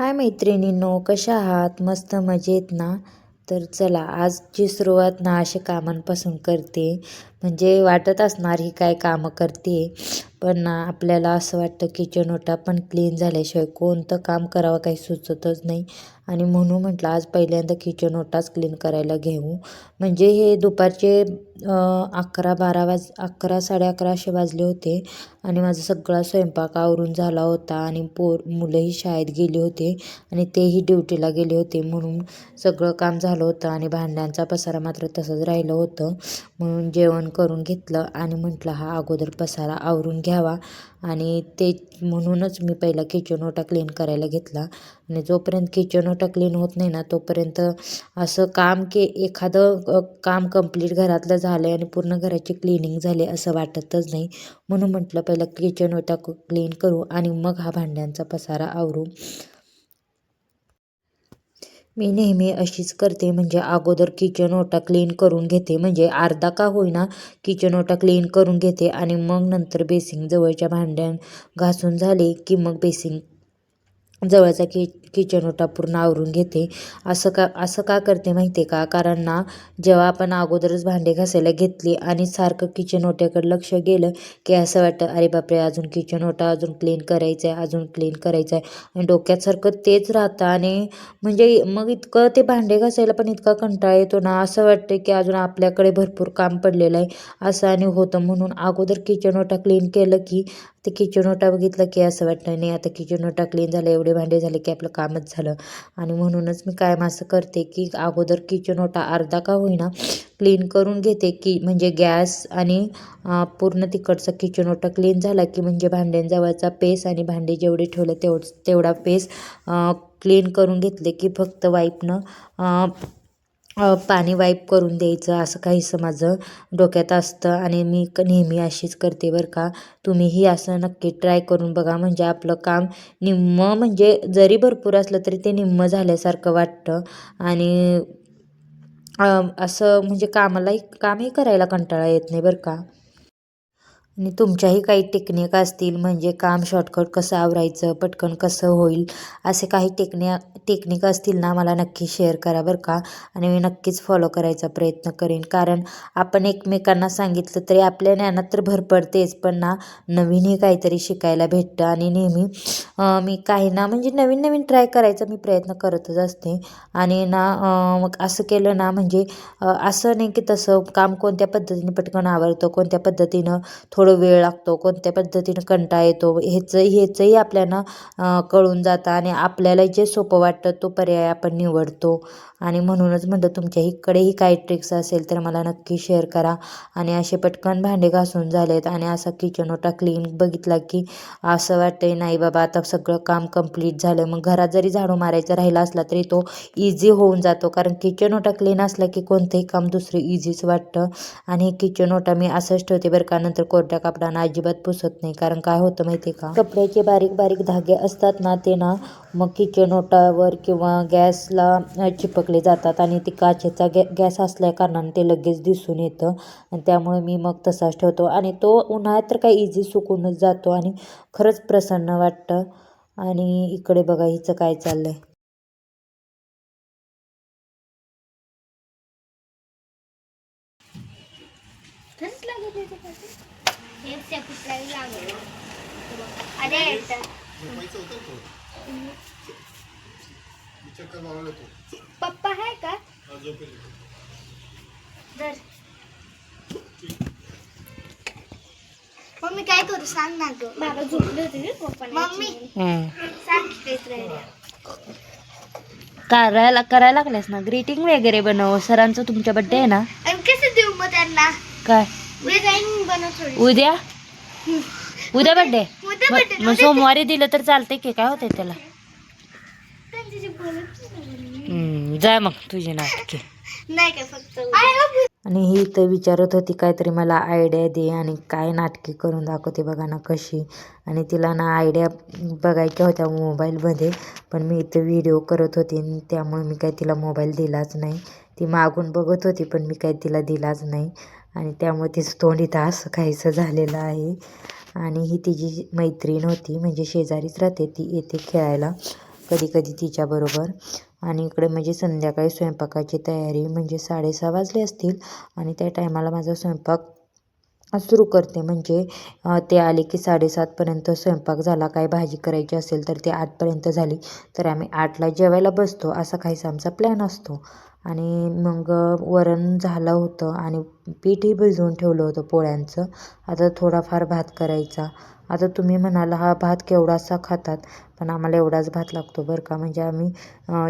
हाय मैत्रिणींनो कशा आहात? मस्त मजेत ना? तर चला आजची सुरुवात ना अशा कामांपासून करते. म्हणजे वाटत असणार ही काय कामं करते. पण आपल्याला असं वाटतं किचन ओटा पण क्लीन झाल्याशिवाय कोणतं काम करावं काही सुचतच नाही. आणि म्हणून म्हटलं आज पहिल्यांदा किचन ओटाच क्लीन करायला घेऊ. म्हणजे हे दुपारचे अकरा बारा वाज अकरा साडे अकरा असे वाजले होते. आणि माझा सगळा स्वयंपाक आवरून झाला होता आणि पोर मुलंही शाळेत गेली होते आणि तेही ड्युटीला गेले होते म्हणून सगळं काम झालं होतं आणि भांड्यांचा पसारा मात्र तसंच राहिलं होतं. म्हणून जेवण करून घेतलं आणि म्हटलं हा अगोदर पसारा आवरून घ्यावा. आणि ते म्हणूनच मी पहिला किचन ओटा क्लीन करायला घेतला. आणि जोपर्यंत किचन ओटा क्लीन होत नाही ना तोपर्यंत असं काम के एखादं काम कंप्लीट घरातलं झालं आहे आणि पूर्ण घराची क्लिनिंग झाली असं वाटतच नाही. म्हणून म्हटलं पहिला किचन ओटा क्लीन करू आणि मग हा भांड्यांचा पसारा आवरू. मी नेहमी अशीच करते म्हणजे अगोदर किचन ओटा क्लीन करून घेते. म्हणजे अर्धा का होईना किचन ओटा क्लीन करून घेते आणि मग नंतर बेसिंग जवळच्या भांड्या घासून झाले की मग बेसिंग जवळचा कि किचन ओटा पूर्ण आवरून घेते. असं का असं का करते माहिती आहे का? कारण ना जेव्हा आपण अगोदरच भांडे घासायला घेतली आणि सारखं किचन ओट्याकडे लक्ष गेलं की असं वाटतं अरे बापरे अजून किचन ओटा अजून क्लीन करायचं आहे अजून क्लीन करायचं आहे आणि डोक्यात सारखं तेच राहतं आणि म्हणजे मग इतकं ते भांडे घासायला पण इतका कंटाळा येतो ना असं वाटतं की अजून आपल्याकडे भरपूर काम पडलेलं आहे. असं आणि होतं म्हणून अगोदर किचन ओटा क्लीन केलं की ते किचन ओटा बघितलं की असं वाटतं नाही आता किचन ओटा क्लीन झालं एवढे भांडे झाले की आपलं कामच झालं. आणि म्हणूनच मी कायम असं करते की अगोदर किचन ओटा अर्धा का होईना क्लीन करून घेते की म्हणजे गॅस आणि पूर्ण तिकडचा किचन ओटा क्लीन झाला की म्हणजे भांड्यांजवळचा पेस आणि भांडे जेवढे ठेवले तेवढ तेवढा पेस क्लीन करून घेतले की फक्त वाईपनं पाणी वाईप करून द्यायचं असं काहीसं माझं डोक्यात असतं आणि मी क नेहमी अशीच करते बरं का. तुम्हीही असं नक्की ट्राय करून बघा. म्हणजे आपलं काम निम्मं म्हणजे जरी भरपूर असलं तरी ते निम्मं झाल्यासारखं वाटतं. आणि असं म्हणजे कामालाही कामही करायला कंटाळा येत नाही बरं का. आणि तुमच्याही काही टेक्निक असतील म्हणजे काम शॉर्टकट कसं आवरायचं पटकन कसं होईल असे काही टेक्निक टेक्निक असतील ना मला नक्की शेअर करा बरं का. आणि मी नक्कीच फॉलो करायचा प्रयत्न करेन. कारण आपण एकमेकांना सांगितलं तरी आपल्या ज्ञानात तर भर पडतेच पण ना नवीनही काहीतरी शिकायला भेटतं. आणि नेहमी मी काही ना म्हणजे नवीन नवीन ट्राय करायचा मी प्रयत्न करतच असते. आणि ना मग असं केलं ना म्हणजे असं नाही की तसं काम कोणत्या पद्धतीने पटकन आवडतं कोणत्या पद्धतीनं थोडं वेळ लागतो कोणत्या पद्धतीनं कंटाळा येतो ह्याचं ह्याचंही आपल्याला कळून जातं आणि आपल्याला जे सोपं वाटतं तो पर्याय आपण निवडतो. आणि म्हणूनच म्हणतं तुमच्या इकडेही काही ट्रिक्स असेल तर मला नक्की शेअर करा. आणि असे पटकन भांडे घासून झालेत आणि असा किचन ओटा क्लीन बघितला की असं वाटतंय नाही बाबा आता सगळं काम कंप्लीट झालं. मग घरात जरी झाडू मारायचा राहिला असला तरी तो इझी होऊन जातो. कारण किचन ओटा क्लीन असला की कोणतंही काम दुसरं इझीच वाटतं. आणि किचन ओटा मी असंच ठेवते बरं का नंतर कोरड्या कापडानं अजिबात पुसत नाही. कारण काय होतं माहिती आहे का? कपड्याचे बारीक बारीक धागे असतात ना ते ना मग किचन ओटावर किंवा गॅसला चिपकले जातात आणि ती काचेचा गॅ गॅस असल्या कारणाने ते लगेच दिसून येतं. आणि त्यामुळे मी मग तसाच ठेवतो. आणि तो उन्हाळ्यात तर काही इझी सुकूनच जातो आणि खरंच प्रसन्न वाटतं. आणि इकडे बघा हिचं काय चाललं आहे पप्पा आहे का? दर मम्मी काय करू सांग ना ग. बाबा झोपले होते पप्पा मम्मी. सांग. करायला करायला लागल्यास ना? ग्रीटिंग वगैरे बनव. सरांचं तुमच्या बड्डे आहे ना? आणि कसं देऊ मग त्यांना? काय? उद्या जाईन बनव थोडी. उद्या? उद्या बड्डे मग सोमवारी दिलं तर चालतंय की काय होतंय त्याला? हम्म, जा मग तुझी नाटके नाही काय फक्त. आणि ही तर विचारत होती काहीतरी मला आयडिया दे आणि काय नाटके करून दाखवते बघा ना कशी. आणि तिला ना आयडिया बघायच्या होत्या मोबाईलमध्ये पण मी इथं व्हिडिओ करत होते आणि त्यामुळे मी काही तिला मोबाईल दिलाच नाही. ती मागून बघत होती पण मी काही तिला दिलाच नाही. आणि त्यामुळे तिचं तोंड इथं असं काहीसं झालेलं आहे. आणि ही तिची मैत्रीण होती म्हणजे शेजारीच राहते ती येते खेळायला कधी कधी तिच्याबरोबर आणि इकडे म्हणजे संध्याकाळी स्वयंपाकाची तयारी म्हणजे साडेसहा वाजले असतील आणि त्या टायमाला माझा स्वयंपाक सुरू करते. म्हणजे ते आले की साडेसातपर्यंत स्वयंपाक झाला. काय भाजी करायची असेल तर ते आठपर्यंत झाली. तर आम्ही आठला जेवायला बसतो. असा काहीसा आमचा प्लॅन असतो. आणि मग वरण झालं होतं आणि पीठही भिजवून ठेवलं होतं पोळ्यांचं. आता थोडाफार भात करायचा. आता तुम्ही म्हणाल हा भात केवढासा खातात? पण आम्हाला एवढाच भात लागतो बरं का. म्हणजे आम्ही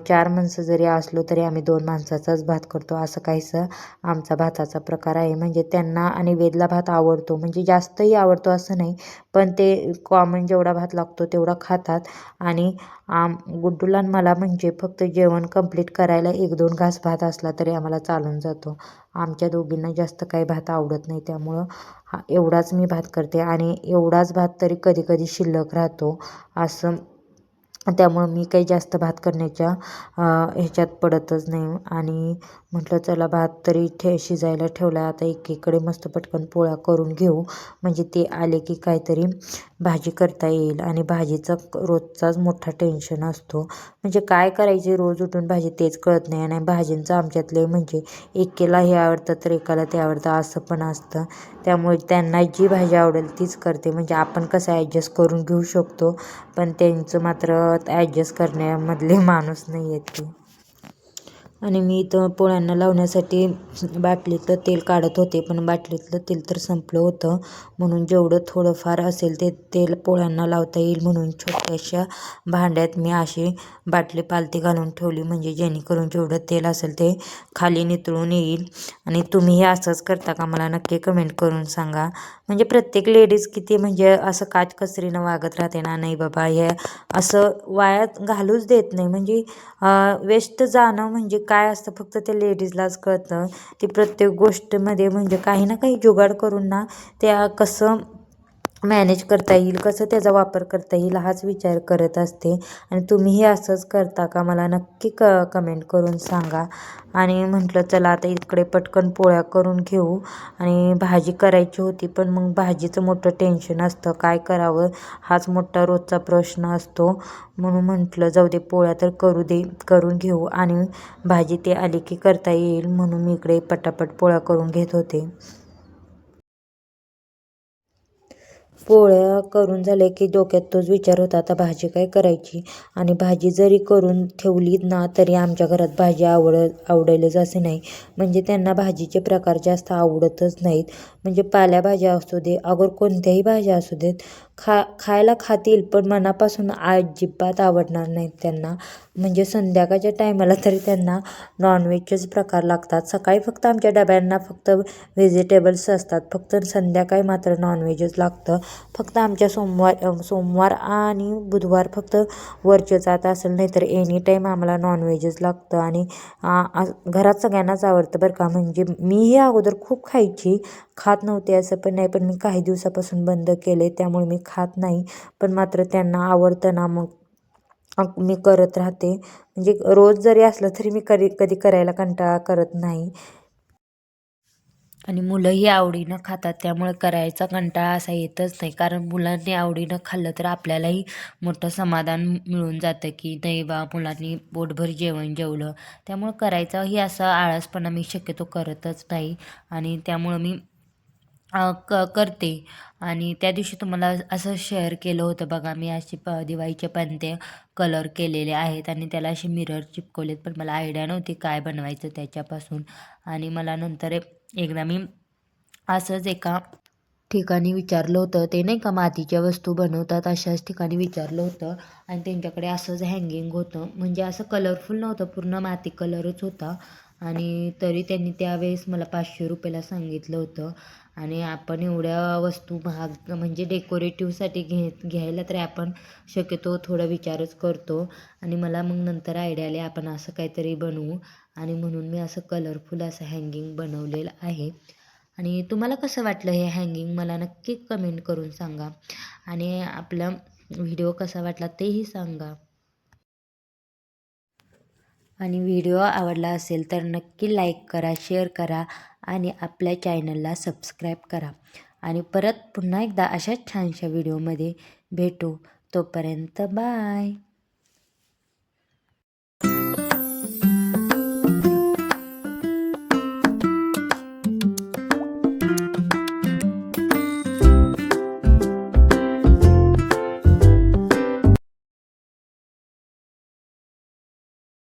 चार माणसं जरी असलो तरी आम्ही दोन माणसाचाच भात करतो. असं काहीसं आमचा भाताचा प्रकार आहे. म्हणजे त्यांना आणि वेदला भात आवडतो. म्हणजे जास्तही आवडतो असं नाही पण ते कॉमन जेवढा भात लागतो तेवढा खातात. आणि आम गुड्डूला मला म्हणजे फक्त जेवण कंप्लीट करायला एक दोन घास भात असला तरी आम्हाला चालून जातो. आमच्या दोघींना जास्त काही भात आवडत नाही. त्यामुळं हा एवढाच मी भात करते. आणि एवढाच भात तरी कधी कधी शिल्लक राहतो. असं त्यामुळं मी काही जास्त भात करण्याच्या ह्याच्यात पडतच नाही. आणि म्हटलं चला भात तरी ठे शिजायला ठेवला आता एकीकडे मस्त पटकन पोळ्या करून घेऊ. म्हणजे ते आले की काहीतरी भाजी करता येईल. आणि भाजीचा क- रोजचाच मोठा टेन्शन असतो. म्हणजे काय करायची रोज उठून भाजी तेच कळत नाही. आणि भाजींचं आमच्यातले म्हणजे एकेला हे आवडतं तर एकाला ते आवडतं असं पण असतं. त्यामुळे त्यांना जी भाजी आवडेल तीच करते. म्हणजे आपण कसं ॲडजस्ट करून घेऊ शकतो पण त्यांचं मात्र ॲडजस्ट करण्यामधले माणूस नाही आहेत ते. आणि मी इथं पोळ्यांना लावण्यासाठी बाटलीतलं तेल काढत होते पण बाटलीतलं तेल तर संपलं होतं. म्हणून जेवढं थोडंफार असेल ते तेल पोळ्यांना लावता येईल म्हणून छोट्याशा भांड्यात मी अशी बाटली पालती घालून ठेवली म्हणजे जेणेकरून जेवढं तेल असेल ते खाली नितळून येईल. आणि तुम्ही हे असंच करता का? मला नक्की कमेंट करून सांगा. म्हणजे प्रत्येक लेडीज किती म्हणजे असं काचकसरीनं वागत राहते ना नाही बाबा हे असं वायात घालूच देत नाही. म्हणजे वेस्ट जाणं म्हणजे काय असतं फक्त ते लेडीजलाच कळतं. ती प्रत्येक गोष्टीमध्ये म्हणजे काही ना काही जुगाड करून ना त्या कसं मॅनेज करता येईल कसं त्याचा वापर करता येईल हाच विचार करत असते. आणि तुम्हीही असंच करता का मला नक्की क कमेंट करून सांगा. आणि म्हटलं चला आता इकडे पटकन पोळ्या करून घेऊ. आणि भाजी करायची होती पण मग भाजीचं मोठं टेन्शन असतं. काय करावं? हाच मोठा रोजचा प्रश्न असतो. म्हणून म्हटलं जाऊ दे पोळ्या तर करू दे करून घेऊ. आणि भाजी ते आली की करता येईल म्हणून मी इकडे पटापट पोळ्या करून घेत होते. पोळ्या करून झाल्या की डोक्यात तोच विचार होता आता भाजी काय करायची? आणि भाजी जरी करून ठेवली ना तरी आमच्या घरात भाजी आवड आवडेलच असे नाही. म्हणजे त्यांना भाजीचे प्रकार जास्त आवडतच नाहीत. म्हणजे पाल्याभाज्या असू दे अगर कोणत्याही भाज्या असू देत खा खायला खातील पण मनापासून अजिबात आवडणार नाहीत त्यांना. म्हणजे संध्याकाळच्या टायमाला तरी त्यांना नॉनव्हेजचेच प्रकार लागतात. सकाळी फक्त आमच्या डब्यांना फक्त व्हेजिटेबल्स असतात. फक्त संध्याकाळी मात्र नॉनव्हेजच लागतं. फक्त आमच्या सोमवार सोमवार आणि बुधवार फक्त वरचे जात असेल नाही तर एनी टाईम आम्हाला नॉनव्हेजच लागतं. आणि घरात सगळ्यांनाच आवडतं बरं का. म्हणजे मीही अगोदर खूप खायची. खात नव्हते असं पण नाही पण मी काही दिवसापासून बंद केले त्यामुळे मी खात नाही. पण मात्र त्यांना आवडतं ना मग. मी करत राहते. म्हणजे रोज जरी असलं तरी मी कधी कधी करायला कंटाळा करत नाही. आणि मुलंही आवडीनं खातात. त्यामुळे करायचा कंटाळा असा येतच नाही. कारण मुलांनी आवडीनं खाल्लं तर आपल्यालाही मोठं समाधान मिळून जातं की नाही बा मुलांनी पोटभर जेवण जेवलं. त्यामुळं करायचाही असा आळसपणा मी शक्यतो करतच नाही. आणि त्यामुळं मी क करते. आणि त्या दिवशी तुम्हाला असं शेअर केलं होतं बघा मी अशी प दिवाळीचे पण ते कलर केलेले आहेत आणि त्याला असे मिरर चिपकवलेत पण मला आयडिया नव्हती काय बनवायचं त्याच्यापासून. आणि मला नंतर एकदा मी असंच एका ठिकाणी विचारलं होतं ते नाही का मातीच्या वस्तू बनवतात अशाच ठिकाणी विचारलं होतं आणि त्यांच्याकडे असंच हँगिंग होतं. म्हणजे असं कलरफुल नव्हतं पूर्ण माती कलरच होता. आणि तरी त्यांनी त्यावेळेस मला पाचशे रुपयाला सांगितलं होतं. आणि आपण एवढ्या वस्तू महाग म्हणजे डेकोरेटिव्हसाठी घे घ्यायला तरी आपण शक्यतो थोडा विचारच करतो. आणि मला मग नंतर आयडिया आली आपण असं काहीतरी बनवू. आणि म्हणून मी असं कलरफुल असं हँगिंग बनवलेलं आहे. आणि तुम्हाला कसं वाटलं हे हँगिंग मला नक्की कमेंट करून सांगा. आणि आपला व्हिडिओ कसा वाटला तेही सांगा. आणि व्हिडिओ आवडला असेल तर नक्की लाईक करा शेअर करा आणि आपल्या चॅनलला सबस्क्राईब करा. आणि परत पुन्हा एकदा अशाच छानशा व्हिडिओमध्ये भेटू. तोपर्यंत बाय.